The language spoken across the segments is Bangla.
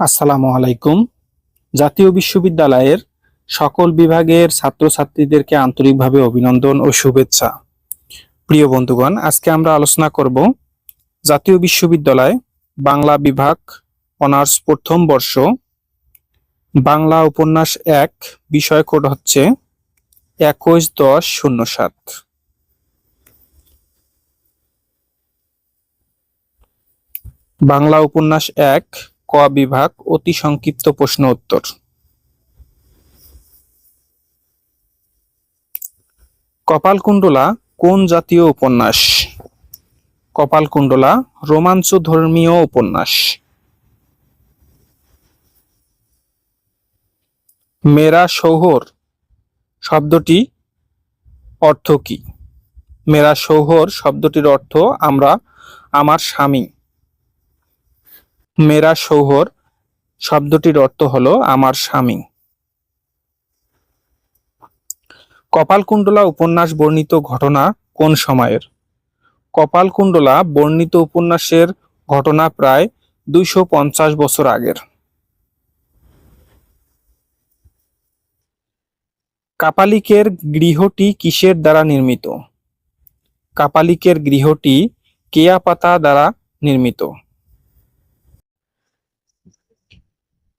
আসসালামু আলাইকুম। জাতীয় বিশ্ববিদ্যালয়ের সকল বিভাগের ছাত্রছাত্রীদেরকে আন্তরিকভাবে অভিনন্দন ও শুভেচ্ছা। প্রিয় বন্ধুগণ, আজকে আমরা আলোচনা করব জাতীয় বিশ্ববিদ্যালয় বাংলা বিভাগ অনার্স প্রথম বর্ষ। বাংলা উপন্যাস এক, বিষয় কোড হচ্ছে একুশ দশ শূন্য সাত। বাংলা উপন্যাস এক ক বিভাগ অতি সংক্ষিপ্ত প্রশ্ন উত্তর। কপালকুণ্ডলা কোন জাতীয় উপন্যাস? কপালকুণ্ডলা রোমাঞ্চ ধর্মীয় উপন্যাস। মেরা শৌহর শব্দটি অর্থ কি? মেরা শৌহর শব্দটির অর্থ আমরা, আমার স্বামী। মেরা শৌহর শব্দটির অর্থ হলো আমার স্বামী। কপালকুণ্ডলা উপন্যাস বর্ণিত ঘটনা কোন সময়ের? কপালকুণ্ডলা বর্ণিত উপন্যাসের ঘটনা প্রায় দুইশো পঞ্চাশ বছর আগের। কাপালিকের গৃহটি কিসের দ্বারা নির্মিত? কাপালিকের গৃহটি কেয়া পাতা দ্বারা নির্মিত।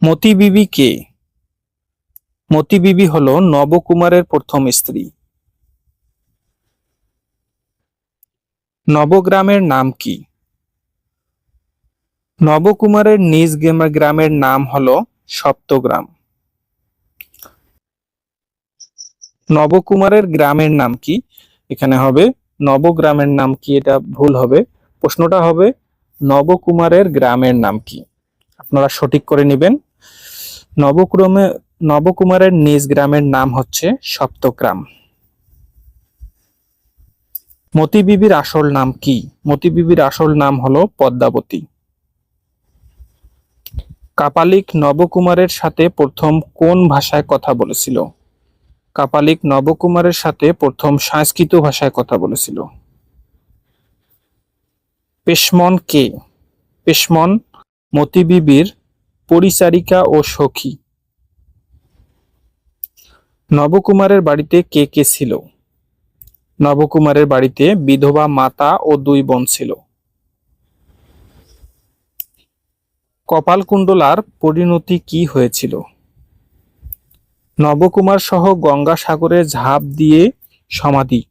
মতি বিবি কে? মতি বিবি হল নবকুমারের প্রথম স্ত্রী। নবগ্রামের নাম কি? নবকুমারের নিজ গ্রাম- গ্রামের নাম হল সপ্তগ্রাম। নবকুমারের গ্রামের নাম কি? এখানে হবে নবগ্রামের নাম কি? এটা ভুল হবে। প্রশ্নটা হবে নবকুমারের গ্রামের নাম কি? আপনারা সঠিক করে নেবেন। নবক্রমে নবকুমারের নিজ গ্রামের নাম হচ্ছে সপ্তগ্রাম। মতি বিবির আসল নাম কি? মতিবিবির আসল নাম হলো পদ্মাবতী। কাপালিক নবকুমারের সাথে প্রথম কোন ভাষায় কথা বলেছিল? কাপালিক নবকুমারের সাথে প্রথম সংস্কৃত ভাষায় কথা বলেছিল। পেশমন কে? পেশমন মতি বিবির পরিচারিকা ও সখী। নবকুমারের বাড়িতে কে কে ছিল? নবকুমারের বাড়িতে বিধবা মাতা ও দুই বোন ছিল। কপালকুণ্ডলার পরিণতি কি হয়েছিল? নবকুমার সহ গঙ্গাসাগরে ঝাঁপ দিয়ে সমাধি।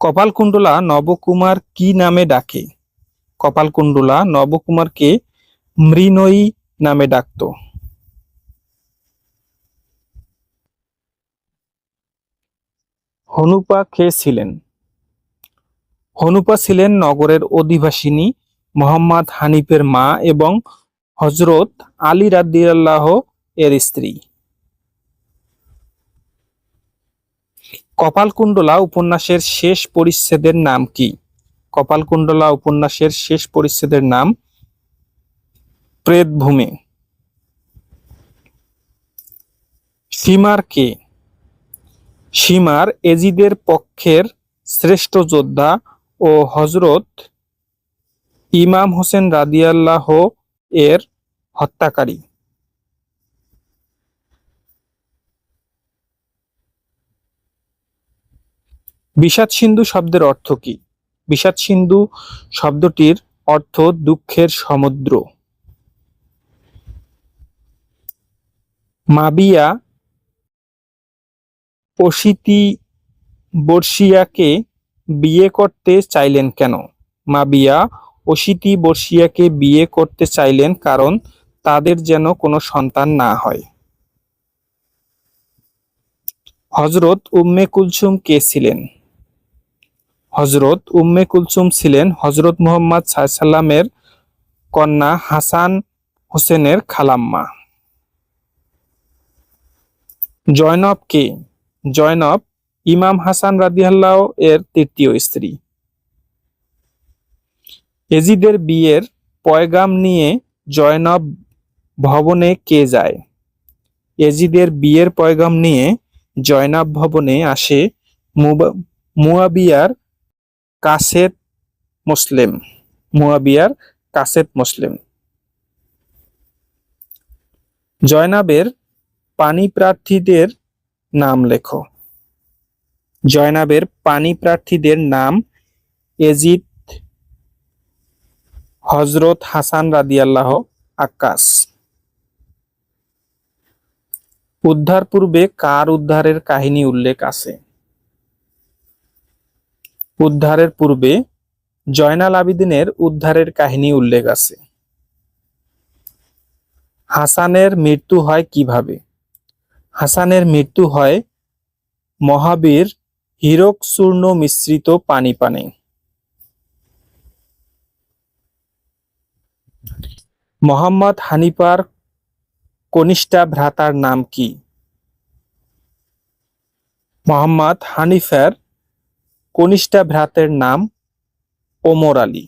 কপালকুণ্ডলা নবকুমার কি নামে ডাকে? কপালকুণ্ডলা নবকুমারকে মৃণয়ী নামে ডাকতো। হনুপা কে ছিলেন? হনুপা ছিলেন নগরের অধিবাসিনী মোহাম্মদ হানিফের মা এবং হজরত আলী রাদিয়াল্লাহ এর স্ত্রী। কপালকুণ্ডলা উপন্যাসের শেষ পরিচ্ছেদের নাম কি? কপালকুণ্ডলা উপন্যাসের শেষ পরিচ্ছেদের নাম প্রেতভূমি। সীমার কে? সীমার এজিদের পক্ষের শ্রেষ্ঠ যোদ্ধা ও হজরত ইমাম হোসেন রাদিয়াল্লাহ এর হত্যাকারী। বিষাদ সিন্ধু শব্দের অর্থ কি? বিষাদ সিন্ধু শব্দটির অর্থ দুঃখের সমুদ্র। মাবিয়া অশীতি বর্ষিয়াকে বিয়ে করতে চাইলেন কেন? মাবিয়া অশীতি বর্ষিয়াকে বিয়ে করতে চাইলেন কারণ তাদের যেন কোনো সন্তান না হয়। হজরত উম্মে কুলসুম কে ছিলেন? হজরত উম্মে কুলসুম ছিলেন হজরত মুহাম্মদ সাল্লামের কন্যা হাসান হোসেনের খালাম্মা। জয়নব কে? জয়নব ইমাম হাসান রাদিয়াল্লাহ এর তৃতীয় স্ত্রী। এজিদের বিয়ের পয়গাম নিয়ে জয়নব ভবনে কে যায়? এজিদের বিয়ের পয়গাম নিয়ে জয়নাব ভবনে আসে মুয়াবিয়ার কাসেদ মুসলিম, মুয়াবিয়ার কাসেদ মুসলিম। জয়নাবের পানি প্রার্থীদের নাম লেখো। জয়নাবের পানি প্রার্থীদের নাম এজিদ হজরত হাসান রাদিয়াল্লাহ আক্কাস উদ্ধার পূর্বে কার উদ্ধারের কাহিনী উল্লেখ আছে? উদ্ধারের পূর্বে জয়নাল আবিদিনের উদ্ধারের কাহিনী উল্লেখ আছে। হাসানের মৃত্যু হয় কীভাবে? হাসানের মৃত্যু হয় মহাবীর হীরক চূর্ণ মিশ্রিত পানি পানে। মোহাম্মদ হানিফার কনিষ্ঠা ভ্রাতার নাম কি? মোহাম্মদ হানিফার কনিষ্ঠা ভ্রাতের নাম ওমর আলী।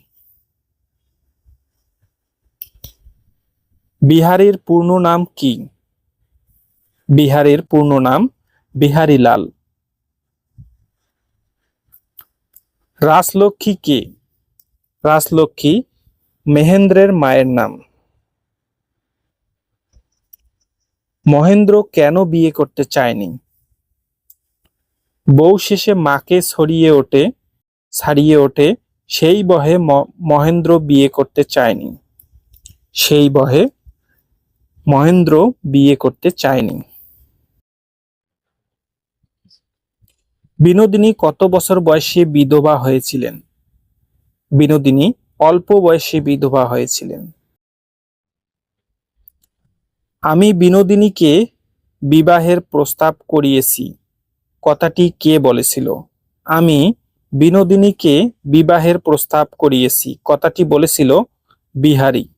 বিহারীর পূর্ণ নাম কি? বিহারীর পূর্ণ নাম বিহারীলাল। রাজলক্ষ্মী কে? রাজলক্ষ্মী মেহেন্দ্রের মায়ের নাম। মহেন্দ্র কেন বিয়ে করতে চায়নি? বউ শেষে মাকে ছড়িয়ে ওঠে, ছাড়িয়ে ওঠে, সেই বহে মহেন্দ্র বিয়ে করতে চায়নি। সেই বহে মহেন্দ্র বিয়ে করতে চায়নি। বিনোদিনী কত বছর বয়সে বিধবা হয়েছিলেন? বিনোদিনী অল্প বয়সে বিধবা হয়েছিলেন। আমি বিনোদিনীকে বিবাহের প্রস্তাব করিয়েছি। কথাটি কে বলেছিল? আমি বিনোদিনীকে বিবাহের প্রস্তাব করিয়েছি। কথাটি বলেছিল বিহারী।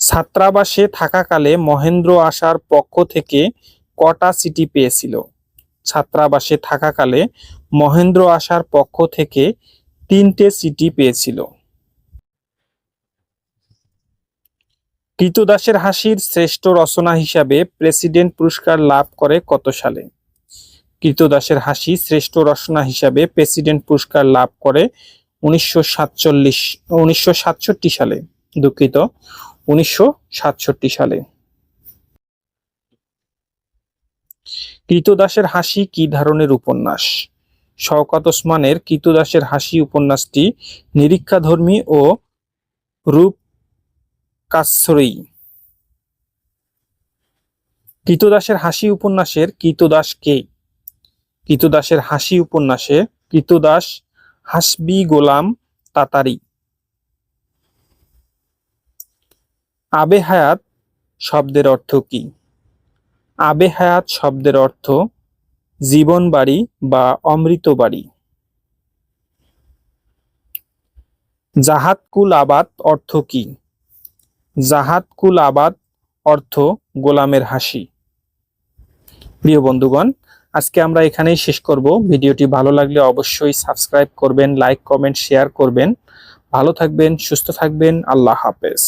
ছাত্রাবাসে থাকাকালে মহেন্দ্র আসার পক্ষ থেকে কটা চিঠি পেয়েছিল? ছাত্রাবাসে থাকাকালে মহেন্দ্র আসার পক্ষ থেকে তিনটে চিঠি পেয়েছিল। কৃতদাসের হাসির শ্রেষ্ঠ রচনা হিসাবে প্রেসিডেন্ট পুরস্কার লাভ করে কত সালে? কৃতদাসের হাসি শ্রেষ্ঠ রচনা হিসাবে প্রেসিডেন্ট পুরস্কার লাভ করে উনিশশো সাতচল্লিশ, উনিশশো সাতষট্টি সালে। দুঃখিত, উনিশশো সাতষট্টি সালে। কৃতদাসের হাসি কি ধরনের উপন্যাস? শওকত ওসমানের কৃতদাসের হাসি উপন্যাসটি নিরীক্ষাধর্মী ও রূপ কাশ্রয়ী কৃতদাসের হাসি উপন্যাসের কৃতদাস কে? কৃতদাসের হাসি উপন্যাসে কৃতদাস হাসবি গোলাম তাতারি। আবে হায়াত শব্দের অর্থ কি? আবে হায়াত শব্দের অর্থ জীবন বাড়ি বা অমৃত বাড়ি। জাহাতকুল আবাদ অর্থ কি? জাহাতকুল আবাদ অর্থ গোলামের হাসি। প্রিয় বন্ধুগণ, আজকে আমরা এখানেই শেষ করব। ভিডিওটি ভালো লাগলে অবশ্যই সাবস্ক্রাইব করবেন, লাইক, কমেন্ট, শেয়ার করবেন। ভালো থাকবেন, সুস্থ থাকবেন, আল্লাহ হাফেজ।